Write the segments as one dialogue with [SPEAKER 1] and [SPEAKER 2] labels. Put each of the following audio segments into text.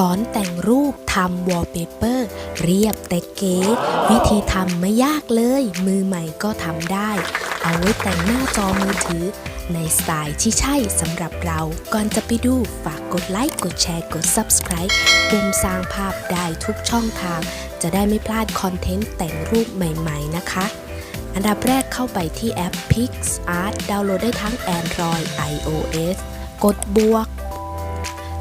[SPEAKER 1] สอนแต่งรูปทำวอลเปเปอร์ เรียบแต่เก๋ วิธีทำไม่ยากเลย มือใหม่ก็ทำได้ เอาไว้แต่งหน้าจอมือถือ ในสไตล์ที่ใช่สำหรับเรา ก่อนจะไปดูฝากกดไลค์กดแชร์กด Subscribe ปุ่มสร้างภาพได้ทุกช่องทาง จะได้ไม่พลาดคอนเทนต์แต่งรูปใหม่ๆนะคะอันดับแรกเข้าไปที่แอป PixArt ดาวน์โหลดได้ทั้ง Android iOS กดบวก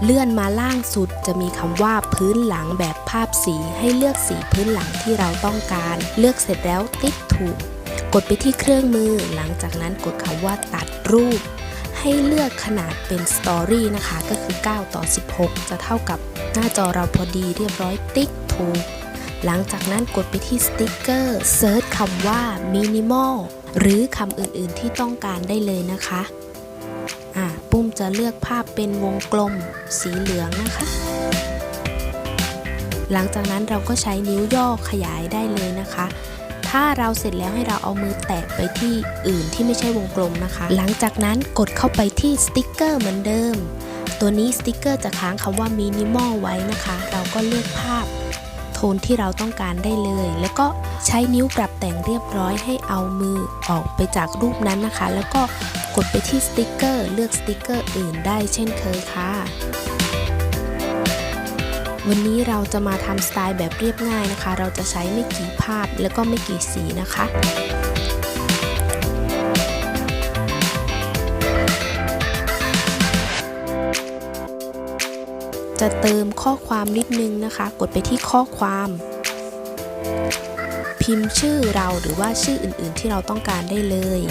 [SPEAKER 1] เลื่อนมาล่างสุดจะมีคำว่าพื้นหลังแบบภาพสีให้เลือกสีพื้นหลังที่เราต้องการ เลือกเสร็จแล้วติ๊กถูก กดไปที่เครื่องมือ หลังจากนั้นกดคำว่าตัดรูป ให้เลือกขนาดเป็นสตอรี่นะคะ ก็คือ 9 ต่อ 16 จะเท่ากับหน้าจอเราพอดีเรียบร้อยติ๊กถูก หลังจากนั้นกดไปที่สติ๊กเกอร์เซิร์ชคำว่า minimal หรือคำอื่นๆที่ต้องการได้เลยนะคะอะ ปุ้มจะเลือกภาพเป็นวงกลม สีเหลืองนะคะ หลังจากนั้นเราก็ใช้นิ้วย่อขยายได้เลยนะคะ ถ้าเราเสร็จแล้วให้เราเอามือแตะไปที่อื่นที่ไม่ใช่วงกลมนะคะ หลังจากนั้นกดเข้าไปที่สติกเกอร์เหมือนเดิม ตัวนี้สติกเกอร์จะค้างคำว่า minimal ไว้นะคะ เราก็เลือกภาพ นที่เราต้องการได้เลย แล้วก็ใช้นิ้วปรับแต่งเรียบร้อยให้เอามือออกไปจากรูปนั้นนะคะ แล้วก็กดไปที่สติกเกอร์เลือกสติกเกอร์อื่นได้เช่นเคยค่ะวันนี้เราจะมาทำสไตล์แบบเรียบง่ายนะคะ เราจะใช้ไม่กี่ภาพแล้วก็ไม่กี่สีนะคะ จะเติมข้อความนิดนึงนะคะ กดไปที่ข้อความ พิมพ์ชื่อเราหรือว่าชื่ออื่นๆที่เราต้องการได้เลย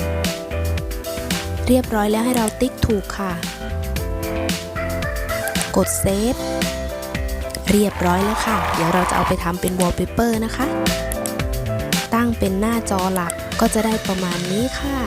[SPEAKER 1] เรียบร้อยแล้วให้เราติ๊กถูกค่ะ กดเซฟเรียบร้อยแล้วค่ะ เดี๋ยวเราจะเอาไปทำเป็นวอลเปเปอร์นะคะ ตั้งเป็นหน้าจอหลักก็จะได้ประมาณนี้ค่ะ